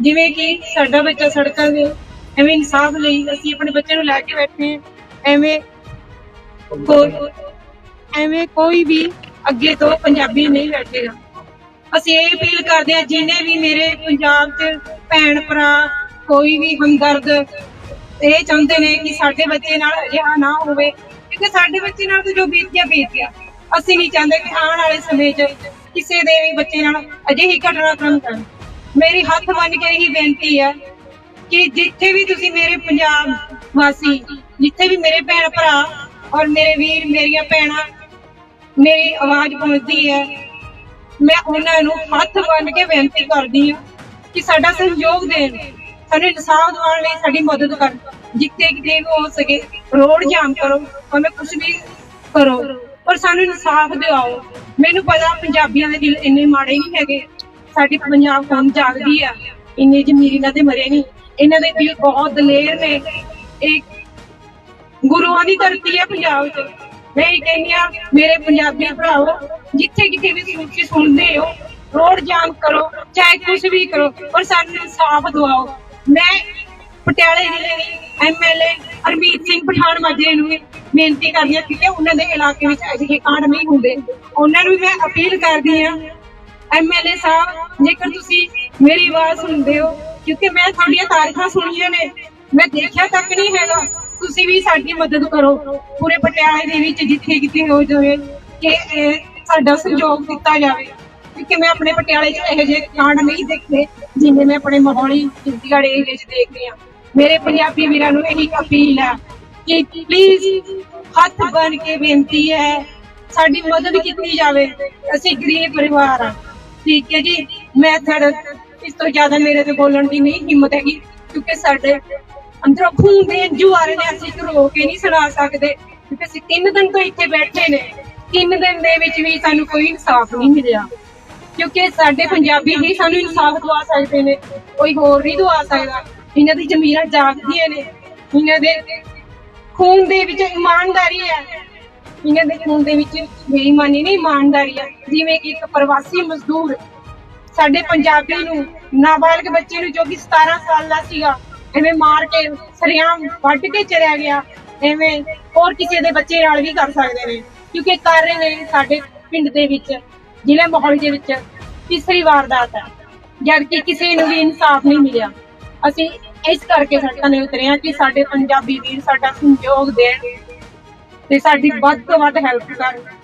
ਜਿਵੇਂ ਕਿ ਸਾਡਾ ਬੱਚਾ ਸੜਕਾਂ ਦੇ ਐਵੇਂ ਇਨਸਾਫ ਲਈ ਅਸੀਂ ਆਪਣੇ ਬੱਚੇ ਨੂੰ ਲੈ ਕੇ ਬੈਠੇ ਐਵੇਂ ਕੋਈ ਐਵੇਂ ਕੋਈ ਵੀ ਅੱਗੇ ਤੋਂ ਪੰਜਾਬੀ ਨਹੀਂ ਬੈਠੇਗਾ। ਅਸੀਂ ਇਹ ਅਪੀਲ ਕਰਦੇ ਹਾਂ, ਜਿਨੇ ਵੀ ਮੇਰੇ ਪੰਜਾਬ 'ਚ ਭੈਣ ਭਰਾ, ਕੋਈ ਵੀ ਹਮਦਰਦ, ਇਹ ਚਾਹੁੰਦੇ ਨੇ ਕਿ ਸਾਡੇ ਬੱਚੇ ਨਾਲ ਅਜਿਹਾ ਨਾ ਹੋਵੇ, ਕਿਉਂਕਿ ਸਾਡੇ ਬੱਚੇ ਨਾਲ ਤਾਂ ਜੋ ਬੀਤ ਗਿਆ ਬੀਤ ਗਿਆ। ਅਸੀਂ ਨਹੀਂ ਚਾਹੁੰਦੇ ਕਿ ਆਉਣ ਵਾਲੇ ਸਮੇਂ 'ਚ ਕਿਸੇ ਦੇ ਵੀ ਬੱਚੇ ਨਾਲ ਅਜਿਹੀ ਘਟਨਾ ਘਟਨਾਕ੍ਰਮ ਕਰਨ। ਮੇਰੀ ਹੱਥ ਬੰਨ ਕੇ ਇਹੀ ਬੇਨਤੀ ਹੈ ਕਿ ਜਿੱਥੇ ਵੀ ਤੁਸੀਂ ਮੇਰੇ ਪੰਜਾਬ ਵਾਸੀ, ਜਿੱਥੇ ਵੀ ਮੇਰੇ ਭੈਣ ਭਰਾ ਔਰ ਮੇਰੇ ਵੀਰ, ਮੇਰੀਆਂ ਭੈਣਾਂ, ਮੇਰੀ ਆਵਾਜ਼ ਪਹੁੰਚਦੀ ਹੈ, ਮੈਂ ਉਹਨਾਂ ਨੂੰ ਹੱਥ ਬੰਨ ਕੇ ਬੇਨਤੀ ਕਰਦੀ ਹਾਂ ਕਿ ਸਾਡਾ ਸਹਿਯੋਗ ਦੇਣ, ਸਾਨੂੰ ਇਨਸਾਫ ਦਿਵਾਉਣ ਲਈ ਸਾਡੀ ਮਦਦ ਕਰਨ, ਜਿੱਥੇ ਕਿਤੇ ਵੀ ਹੋ ਸਕੇ, ਰੋਡ ਜਾਮ ਕਰੋ, ਭਾਵੇਂ ਕੁਝ ਵੀ ਕਰੋ ਪਰ ਸਾਨੂੰ ਇਨਸਾਫ ਦਿਵਾਓ। ਮੈਨੂੰ ਪਤਾ ਪੰਜਾਬੀਆਂ ਦੇ ਦਿਲ ਇੰਨੇ ਮਾੜੇ ਨਹੀਂ ਹੈਗੇ। ਸਾਡੀ ਪੰਜਾਬ ਕੌਮ ਜਾਗਦੀ ਆ। ਇੰਨੇ ਜ਼ਮੀਰ ਇਹਨਾਂ ਦੇ ਮਰੇ ਨਹੀਂ। ਇਹਨਾਂ ਦੇ ਦਿਲ ਬਹੁਤ ਦਲੇਰ ਨੇ। ਇਹ ਗੁਰੂਆਂ ਦੀ ਧਰਤੀ ਹੈ ਪੰਜਾਬ 'ਚ। ਮੈਂ ਇਹ ਕਹਿੰਦੀ ਆ, ਮੇਰੇ ਪੰਜਾਬੀ ਭਰਾਓ ਜਿੱਥੇ ਕਿਤੇ ਵੀ ਤੁਸੀਂ ਸੁਣਦੇ ਹੋ, ਰੋਡ ਜਾਮ ਕਰੋ, ਚਾਹੇ ਕੁਝ ਵੀ ਕਰੋ, ਪਰ ਸਾਨੂੰ ਇਨਸਾਫ ਦਿਵਾਓ। ਮੈਂ ਪਟਿਆਲੇ ਜ਼ਿਲ੍ਹੇ ਦੀ ਐਮਐਲਏ ਹਰਮੀਤ ਸਿੰਘ ਪਠਾਨ ਮਾਜਰੇ ਨੂੰ ਬੇਨਤੀ ਕਰਦੀ ਹਾਂ ਕਿ ਉਹਨਾਂ ਦੇ ਇਲਾਕੇ ਵਿੱਚ ਅਜਿਹੇ ਕਾਂਡ ਨਹੀਂ ਹੁੰਦੇ। ਉਹਨਾਂ ਨੂੰ ਮੈਂ ਅਪੀਲ ਕਰਦੀ ਹਾਂ ਐਮਐਲਏ ਸਾਹਿਬ, ਜੇਕਰ ਤੁਸੀਂ ਮੇਰੀ ਆਵਾਜ਼ ਸੁਣਦੇ ਹੋ, ਕਿਉਂਕਿ ਮੈਂ ਤੁਹਾਡੀਆਂ ਤਾਰੀਖਾਂ ਸੁਣੀਆਂ ਨੇ, ਮੈਂ ਦੇਖਿਆ ਤੱਕ ਨਹੀਂ ਹੈਗਾ, ਤੁਸੀਂ ਵੀ ਸਾਡੀ ਮਦਦ ਕਰੋ, ਪੂਰੇ ਪਟਿਆਲੇ ਦੇ ਵਿੱਚ ਜਿੱਥੇ ਕਿਤੇ ਹੋ ਜਾਵੇ, ਕਿ ਸਾਡਾ ਸਹਿਯੋਗ ਦਿੱਤਾ ਜਾਵੇ, ਕਿਉਂਕਿ ਮੈਂ ਆਪਣੇ ਪਟਿਆਲੇ 'ਚ ਇਹੋ ਜਿਹੇ ਕਾਂਡ ਨਹੀਂ ਦੇਖੇ ਜਿੰਨੇ ਮੈਂ ਆਪਣੇ ਮੋਹਾਲੀ ਚੰਡੀਗੜ੍ਹ ਏਰੀਏ 'ਚ ਦੇਖ ਰਹੀ ਹਾਂ। ਮੇਰੇ ਪੰਜਾਬੀ ਵੀਰਾਂ ਨੂੰ ਇਹੀ ਅਪੀਲ ਹੈ ਕਿ ਪਲੀਜ਼ ਹੱਥ ਬਨ ਕੇ ਬੇਨਤੀ ਹੈ, ਸਾਡੀ ਮਦਦ ਕੀਤੀ ਜਾਵੇ, ਅਸੀਂ ਗਰੀਬ ਪਰਿਵਾਰ ਆ ਠੀਕ ਹੈ ਜੀ। ਮੈਂ ਇਸ ਤੋਂ ਜ਼ਿਆਦਾ ਮੇਰੇ ਤੇ ਬੋਲਣ ਦੀ ਨਹੀਂ ਹਿੰਮਤ ਹੈਗੀ, ਕਿਉਂਕਿ ਸਾਡੇ ਅੰਦਰੋਂ ਖੂਨ ਦੇ ਅੰਜੂ ਆ ਰਹੇ ਨੇ ਅਸੀਂ ਰੋ ਕੇ ਨਹੀਂ ਸੁਣਾ ਸਕਦੇ, ਕਿਉਂਕਿ ਅਸੀਂ ਤਿੰਨ ਦਿਨ ਤੋਂ ਇੱਥੇ ਬੈਠੇ ਨੇ। ਤਿੰਨ ਦਿਨ ਦੇ ਵਿੱਚ ਵੀ ਸਾਨੂੰ ਕੋਈ ਇਨਸਾਫ ਨਹੀਂ ਮਿਲਿਆ। ਕਿਉਂਕਿ ਸਾਡੇ ਪੰਜਾਬੀ ਹੀ ਸਾਨੂੰ ਇਨਸਾਫ ਦਵਾ ਸਕਦੇ ਨੇ, ਕੋਈ ਹੋਰ ਨਹੀਂ ਦਵਾ ਸਕਦਾ। ਇਹਨਾਂ ਦੀ ਜ਼ਮੀਰਾਂ ਜਾਗਦੀਆਂ ਨੇ। ਇਹਨਾਂ ਦੇ ਖੂਨ ਦੇ ਵਿੱਚ ਇਮਾਨਦਾਰੀ ਹੈ। ਇਹਨਾਂ ਦੇ ਖੂਨ ਦੇ ਵਿੱਚ ਬੇਈਮਾਨੀ ਨਹੀਂ ਇਮਾਨਦਾਰੀ ਹੈ ਜਿਵੇਂ ਕਿ ਇੱਕ ਪ੍ਰਵਾਸੀ ਮਜ਼ਦੂਰ ਸਾਡੇ ਪੰਜਾਬੀ ਨੂੰ ਨਾਬਾਲਗ ਬੱਚੇ ਨੂੰ ਜੋ ਕਿ 17 ਸਾਲ ਦਾ ਸੀਗਾ, ਐਵੇਂ ਮਾਰ ਕੇ ਸਰਿਆਮ ਵੱਢ ਕੇ ਚਲਿਆ ਗਿਆ, ਐਵੇਂ ਹੋਰ ਕਿਸੇ ਦੇ ਬੱਚੇ ਨਾਲ ਵੀ ਕਰ ਸਕਦੇ ਨੇ। ਕਿਉਂਕਿ ਕਰ ਰਹੇ ਨੇ ਸਾਡੇ ਪਿੰਡ ਦੇ ਵਿੱਚ, ਜ਼ਿਲ੍ਹੇ ਮੋਹਾਲੀ ਦੇ ਵਿੱਚ ਤੀਸਰੀ ਵਾਰਦਾਤ ਹੈ। ਜਦ ਕਿ ਕਿਸੇ ਨੂੰ ਵੀ ਇਨਸਾਫ ਨਹੀਂ ਮਿਲਿਆ। ਅਸੀਂ ਇਸ ਕਰਕੇ ਸੜਕਾਂ ਤੇ ਉਤਰੇ ਹਾਂ ਕਿ ਸਾਡੇ ਪੰਜਾਬੀ ਵੀਰ ਸਾਡਾ ਸੰਯੋਗ ਦੇਣ। ਤੇ ਸਾਡੀ ਵੱਧ ਤੋਂ ਵੱਧ ਹੈਲਪ ਕਰਨ